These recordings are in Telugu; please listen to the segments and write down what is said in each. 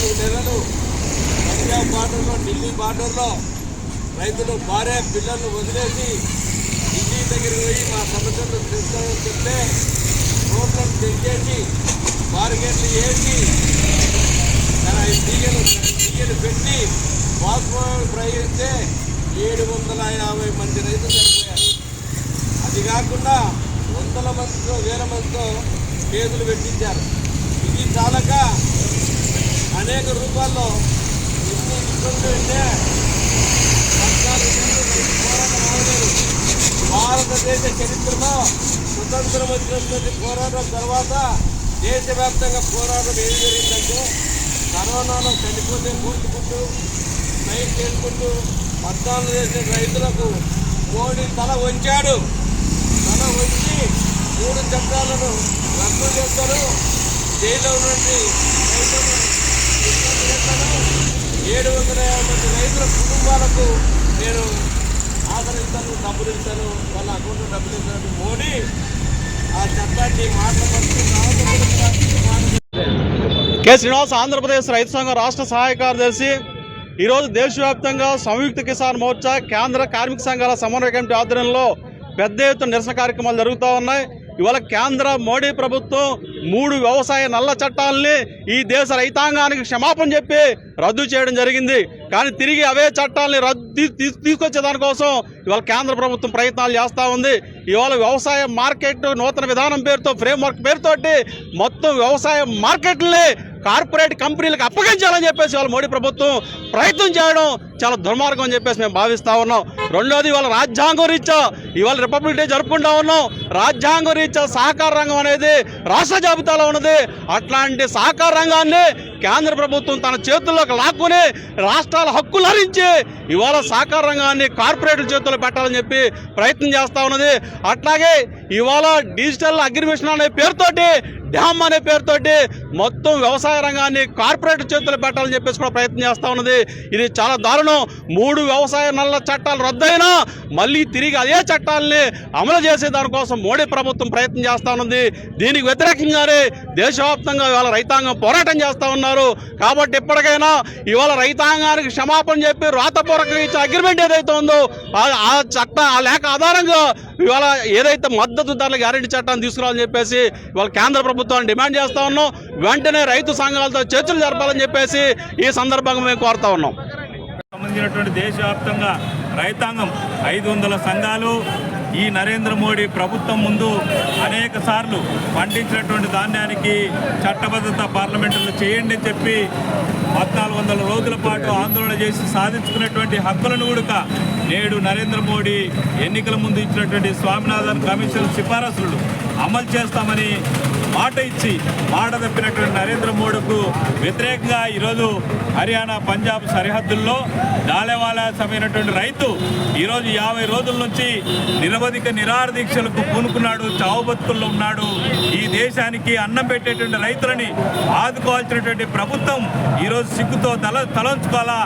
నాలుగు నెలలు పంజాబ్ బార్డర్లో ఢిల్లీ బార్డర్లో రైతులు భార్య పిల్లలను వదిలేసి ఢిల్లీ దగ్గరికి పోయి మా సమస్యలు తెలుసుకోవాలని చెప్తే రోడ్లను తెచ్చేసి బార్గెట్లు వేసి తీగలు తీగలు పెట్టి వాసుకోవాలని ప్రయత్నిస్తే ఏడు వందల యాభై మంది రైతులు చనిపోయారు. అది కాకుండా వందల మందితో వేల మందితో కేసులు పెట్టించారు. ఇది చాలక అనేక రూపాల్లో ఎన్ని ఇబ్బందులు ఉంటే పోరాటం భారతదేశ చరిత్రలో స్వతంత్రం వచ్చినటువంటి పోరాటం తర్వాత దేశవ్యాప్తంగా పోరాటం ఏం జరిగిందంటే కరోనాలో చనిపోతే కూర్చుకుంటూ నైట్ చేసుకుంటూ పద్నాలుగు చేసిన రైతులకు మోడీ తల వంచాడు. తల వంచి మూడు చట్టాలను రద్దు చేస్తారు జైల్లో ఉన్నటువంటి రైతులను ఏడు వందల యాభై మంది రైతుల కుటుంబాలకు నేను ఆదరిస్తాను డబ్బులు ఇస్తాను వాళ్ళ అకౌంట్లో డబ్బులు ఇస్తాను మోడీ ఆ చట్టాన్ని మాట్లాడుతూ కె శ్రీనివాస్ ఆంధ్రప్రదేశ్ రైతు సంఘం రాష్ట్ర సహాయ కార్యదర్శి. ఈరోజు దేశవ్యాప్తంగా సంయుక్త కిసాన్ మోర్చా కేంద్ర కార్మిక సంఘాల సమన్వయ కమిటీ ఆధ్వర్యంలో పెద్ద ఎత్తున నిరసన కార్యక్రమాలు జరుగుతూ ఉన్నాయి. ఇవాళ కేంద్ర మోడీ ప్రభుత్వం మూడు వ్యవసాయ నల్ల చట్టాలని ఈ దేశ రైతాంగానికి క్షమాపణ చెప్పి రద్దు చేయడం జరిగింది. కానీ తిరిగి అవే చట్టాలని రద్దు తీసుకొచ్చే దానికోసం ఇవాళ కేంద్ర ప్రభుత్వం ప్రయత్నాలు చేస్తూ ఉంది. ఇవాళ వ్యవసాయ మార్కెట్ నూతన విధానం పేరుతో ఫ్రేమ్వర్క్ పేరుతోటి మొత్తం వ్యవసాయ మార్కెట్లని కార్పొరేట్ కంపెనీలకు అప్పగించాలని చెప్పేసి వాళ్ళు మోడీ ప్రభుత్వం ప్రయత్నం చేయడం చాలా దుర్మార్గం అని చెప్పేసి మేము భావిస్తూ ఉన్నాం. రెండోది ఇవాళ రాజ్యాంగం రీత్యా ఇవాళ రిపబ్లిక్ డే జరుపుకుంటా ఉన్నాం. రాజ్యాంగం రీత్యా సహకార రంగం అనేది రాష్ట్ర జాబితాలో ఉన్నది. అట్లాంటి సహకార రంగాన్ని కేంద్ర ప్రభుత్వం తన చేతుల్లోకి లాక్కుని రాష్ట్రాల హక్కులు హరించి ఇవాళ సహకార రంగాన్ని కార్పొరేట్ల చేతుల్లో పెట్టాలని చెప్పి ప్రయత్నం చేస్తూ ఉన్నది. అట్లాగే ఇవాళ డిజిటల్ అగ్రిమిషన్ అనే పేరుతోటి డ్యామ్ అనే పేరుతోటి మొత్తం వ్యవసాయ రంగాన్ని కార్పొరేట్ చేతులు పెట్టాలని చెప్పేసి కూడా ప్రయత్నం చేస్తూ ఉన్నది. ఇది చాలా దారుణం. మూడు వ్యవసాయ నల్ల చట్టాలు రద్దయినా మళ్ళీ తిరిగి అదే చట్టాలని అమలు చేసే దానికోసం మోడీ ప్రభుత్వం ప్రయత్నం చేస్తూ ఉన్నది. దీనికి వ్యతిరేకంగానే దేశవ్యాప్తంగా ఇవాళ రైతాంగం పోరాటం చేస్తూ ఉన్నారు. కాబట్టి ఇప్పటికైనా ఇవాళ రైతాంగానికి క్షమాపణ చెప్పి రాతపూర్వకంగా ఇచ్చే అగ్రిమెంట్ ఏదైతే ఉందో ఆ- ఆ చట్టం ఆ లేఖ ఆధారంగా ఇవాళ ఏదైతే మద్దతు ధరల గ్యారెంటీ చట్టాన్ని తీసుకురావాలని చెప్పేసి ఇవాళ కేంద్ర ప్రభుత్వాన్ని డిమాండ్ చేస్తా ఉన్నాం. వెంటనే రైతు సంఘాలతో చర్చలు జరపాలని చెప్పేసి ఈ సందర్భంగా మేము కోరుతా ఉన్నాం. సంబంధించినటువంటి దేశవ్యాప్తంగా రైతాంగం ఐదు వందల సంఘాలు ఈ నరేంద్ర మోడీ ప్రభుత్వం ముందు అనేక సార్లు పండించినటువంటి ధాన్యానికి చట్టబద్ధత పార్లమెంటులో చేయండి అని చెప్పి పద్నాలుగు వందల రోజుల పాటు ఆందోళన చేసి సాధించుకున్నటువంటి హక్కులను కూడా నేడు నరేంద్ర మోడీ ఎన్నికల ముందు ఇచ్చినటువంటి స్వామినాథన్ కమిషన్ సిఫారసులు అమలు చేస్తామని మాట ఇచ్చి మాట తప్పినటువంటి నరేంద్ర మోడీకు వ్యతిరేకంగా ఈరోజు హర్యానా పంజాబ్ సరిహద్దుల్లో దాలేవాలసమైనటువంటి రైతు ఈరోజు యాభై రోజుల నుంచి నిరవధిక నిరాహార దీక్షలకు పూనుకున్నాడు చావుబతుకుల్లో ఉన్నాడు. ఈ దేశానికి అన్నం పెట్టేటువంటి రైతులని ఆదుకోవాల్సినటువంటి ప్రభుత్వం ఈరోజు సిగ్గుతో తల తలంచుకోవాలా?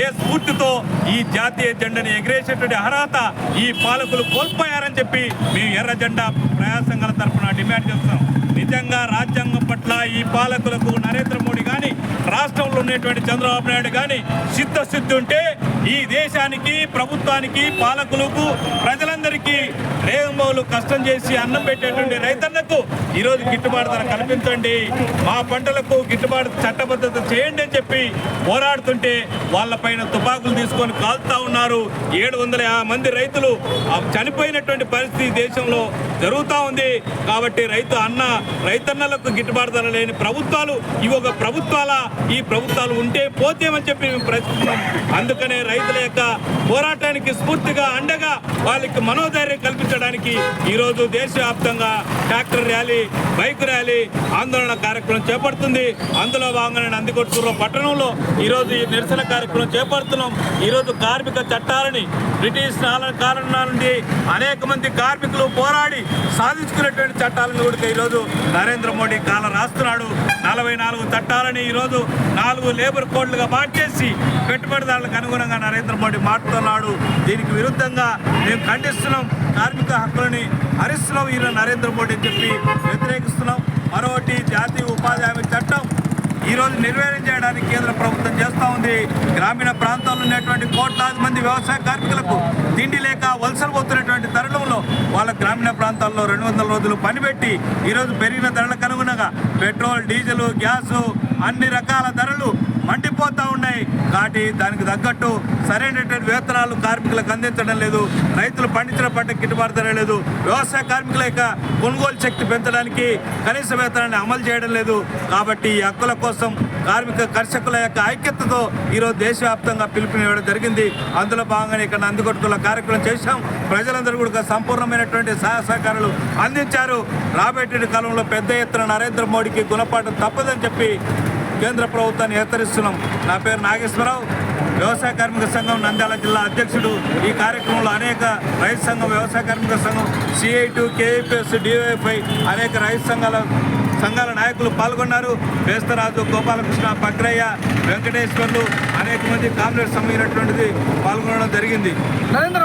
ఏ స్ఫూర్తితో ఈ జాతీయ జెండాని ఎగిరేసేటువంటి అర్హత ఈ పాలకులు కోల్పోయారని చెప్పి మేము ఎర్ర జెండా ప్రయాసంగల తరఫున డిమాండ్ చేస్తున్నాం. నిజంగా రాజ్యాంగం పట్ల ఈ పాలకులకు నరేంద్ర మోడీ కానీ రాష్ట్రంలో ఉన్నటువంటి చంద్రబాబు నాయుడు కానీ సిద్ధశుద్ధి ఉంటే ఈ దేశానికి ప్రభుత్వానికి పాలకులకు ప్రజలందరికీ రేగంబోలు కష్టం చేసి అన్నం పెట్టేటువంటి రైతన్నకు ఈరోజు గిట్టుబాటు ధర కల్పించండి. మా పంటలకు గిట్టుబాటు చట్టబద్ధత చేయండి అని చెప్పి పోరాడుతుంటే వాళ్ళపైన తుపాకులు తీసుకొని కాల్తా ఉన్నారు. ఏడు వందల మంది రైతులు చనిపోయినటువంటి పరిస్థితి దేశంలో జరుగుతూ ఉంది. కాబట్టి రైతు అన్న రైతన్నలకు గిట్టుబాటు ధర లేని ప్రభుత్వాలు ఇవి ఒక ప్రభుత్వాల ఈ ప్రభుత్వాలు ఉంటే పోతేమని చెప్పి మేము ప్రశ్నిస్తున్నాం. అందుకనే రైతుల యొక్క పోరాటానికి స్ఫూర్తిగా అండగా వాళ్ళకి మనోధైర్యం కల్పించడానికి ఈరోజు దేశవ్యాప్తంగా ట్రాక్టర్ ర్యాలీ బైక్ ర్యాలీ ఆందోళన కార్యక్రమం చేపడుతుంది. అందులో భాగంగానే నందికొట్కూరు పట్టణంలో ఈరోజు ఈ నిరసన కార్యక్రమం చేపడుతున్నాం. ఈరోజు కార్మిక చట్టాలని బ్రిటిష్ కారణాల నుండి అనేక మంది కార్మికులు పోరాడి సాధించుకున్నటువంటి చట్టాలను కూడా ఈరోజు నరేంద్ర మోడీ కాల రాస్తున్నాడు. నలభై నాలుగు చట్టాలని ఈరోజు నాలుగు లేబర్ కోడ్లుగా మార్చేసి పెట్టుబడిదారులకు అనుగుణంగా నరేంద్ర మోడీ మాట్లాడుతున్నాడు. దీనికి విరుద్ధంగా మేము ఖండిస్తున్నాం. కార్మిక హక్కులని హరిస్తున్నాం ఈయన నరేంద్ర మోడీ అని చెప్పి వ్యతిరేకిస్తున్నాం. మరొకటి జాతీయ ఉపాధి హామీ చట్టం ఈరోజు నిర్వీర్యం చేయడానికి కేంద్ర ప్రభుత్వం చేస్తూ ఉంది. గ్రామీణ ప్రాంతాల్లో ఉన్నటువంటి కోట్లాది మంది వ్యవసాయ కార్మికులకు తిండి లేక వలసలు పోతున్నటువంటి తరుణంలో వాళ్ళ గ్రామీణ ప్రాంతాల్లో రెండు వందల రోజులు పనిపెట్టి ఈరోజు పెరిగిన ధరలకు అనుగుణంగా పెట్రోల్ డీజిల్ గ్యాసు అన్ని రకాల ధరలు ఉన్నాయి దానికి తగ్గట్టు సరైనటువంటి వేతనాలు కార్మికులకు అందించడం లేదు. రైతులు పండించిన పంట గిట్టుబాటు ధర లేదు. వ్యవసాయ కార్మికుల యొక్క కొనుగోలు శక్తి పెంచడానికి కనీస వేతనాన్ని అమలు చేయడం లేదు. కాబట్టి ఈ హక్కుల కోసం కార్మిక కర్షకుల యొక్క ఐక్యతతో ఈరోజు దేశవ్యాప్తంగా పిలుపునివ్వడం జరిగింది. అందులో భాగంగానే ఇక్కడ నందికొట్టుకుల కార్యక్రమం చేశాం. ప్రజలందరూ కూడా సంపూర్ణమైనటువంటి సహాయ సహకారాలు అందించారు. రాబోయేటువంటి కాలంలో పెద్ద ఎత్తున నరేంద్ర మోడీకి గుణపాఠం తప్పదని చెప్పి కేంద్ర ప్రభుత్వాన్ని హెచ్చరిస్తున్నాం. నా పేరు నాగేశ్వరరావు. వ్యవసాయ కార్మిక సంఘం నంద్యాల జిల్లా అధ్యక్షుడు. ఈ కార్యక్రమంలో అనేక రైతు సంఘం వ్యవసాయ కార్మిక సంఘం సిఐటు కేఎఫ్ఎస్ డివైఎఫ్ఐ అనేక రైతు సంఘాల సంఘాల నాయకులు పాల్గొన్నారు. వేస్తరాజు గోపాలకృష్ణ పక్రయ్య వెంకటేశ్వర్లు అనేక మంది కామ్రేడ్స్ సంబంధించినటువంటిది పాల్గొనడం జరిగింది. నరేంద్ర